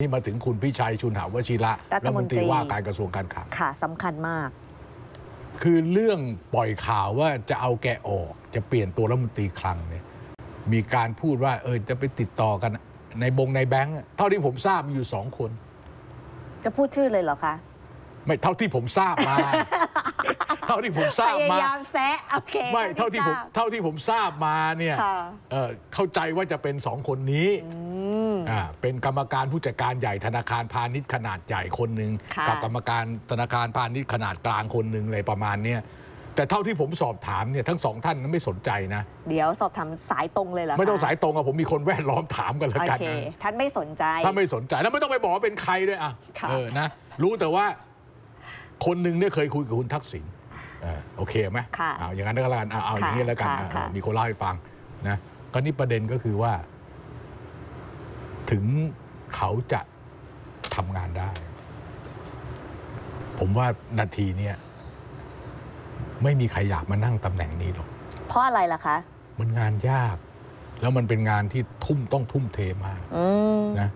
นี่มาถึงคุณพิชัยชุนหาวชิระรัฐมนตรีว่าการกระทรวงการคลังค่ะสำคัญมาก คือเรื่องปล่อยข่าวว่าจะเอาแกออก จะเปลี่ยนตัวรัฐมนตรีคลังเนี่ย มีการพูดว่า เออจะไปติดต่อกันในบงในแบงค์อะเท่าที่ผมทราบมีอยู่สองคน จะพูดชื่อเลยเหรอคะ ไม่เท่าที่ผมทราบมา เท่าที่ผมทราบพยามายามแซะโอเคไม่เท่าที่ผมทราบเท่าที่ผมทราบมาเนี่ยค่ะเอ่อเข้าใจว่าจะเป็นสองคนนี้ อ่าเป็นกรรมการผู้จัดการใหญ่ธนาคารพาณิชย์ขนาดใหญ่คนหนึ่งค่ะ กับกรรมการธนาคารพาณิชย์ขนาดกลางคนหนึ่งอะไรประมาณเนี้ยแต่เท่าที่ผมสอบถามเนี่ยทั้งสองท่านนั้นไม่สนใจนะ เดี๋ยวสอบถามสายตรงเลยเหรอคะไม่ต้องสายตรงอะผมมีคนแวดล้อมถามกันแล้วโอกันเค นะ ท่านไม่สนใจ ถ้าไม่สนใจแล้วไม่ต้องไปบอกว่าเป็นใครด้วยอะค่ะ เออนะ รู้แต่ว่า คนหนึ่งเนี่ยเคยคุยกับคุณทักษิณเออโอเคไหมค่ะเอาอย่างนั้นก็แล้วกันเอาเอาอย่างนี้ค่ะแล้วกันค่ะอะค่ะมีคนเล่าให้ฟังนะก็นี่ประเด็นก็คือว่า ถึงเขาจะทำงานได้ ผมว่านาทีเนี้ยไม่มีใครอยากมานั่งตำแหน่งนี้หรอก เพราะอะไรล่ะคะ มันงานยาก แล้วมันเป็นงานที่ทุ่มต้องทุ่มเทมากอืม นะ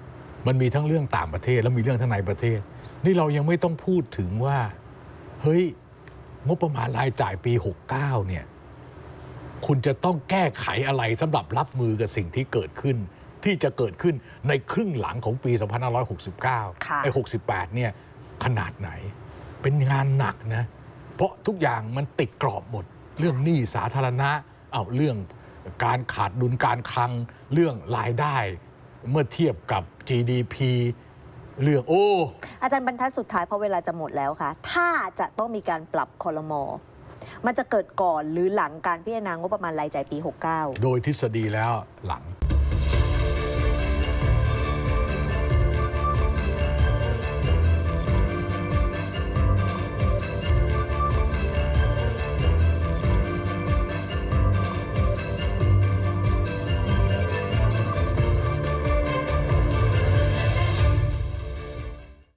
มันมีทั้งเรื่องต่างประเทศ แล้วมีเรื่องทั้งในประเทศ นี่เรายังไม่ต้องพูดถึงว่า เฮ้ย งบประมาณรายจ่ายปี 69 เนี่ย คุณจะต้องแก้ไขอะไรสำหรับรับมือกับสิ่งที่เกิดขึ้น ที่จะเกิดขึ้นในครึ่งหลังของปี 2569ค่ะไอ้ 68 เนี่ยขนาดไหน เป็นงานหนักนะ เพราะทุกอย่างมันติดกรอบหมด เรื่องหนี้สาธารณะเอาเรื่องการขาดดุลการคลังเรื่องรายได้ เมื่อเทียบกับ GDP เรื่องโอ้ อาจารย์บรรทัดสุดท้ายเพราะเวลาจะหมดแล้วค่ะ ถ้าจะต้องมีการปรับคอรมอมันจะเกิดก่อนหรือหลังการพิจารณางบประมาณรายจ่ายปี 69 โดยทฤษฎีแล้วหลัง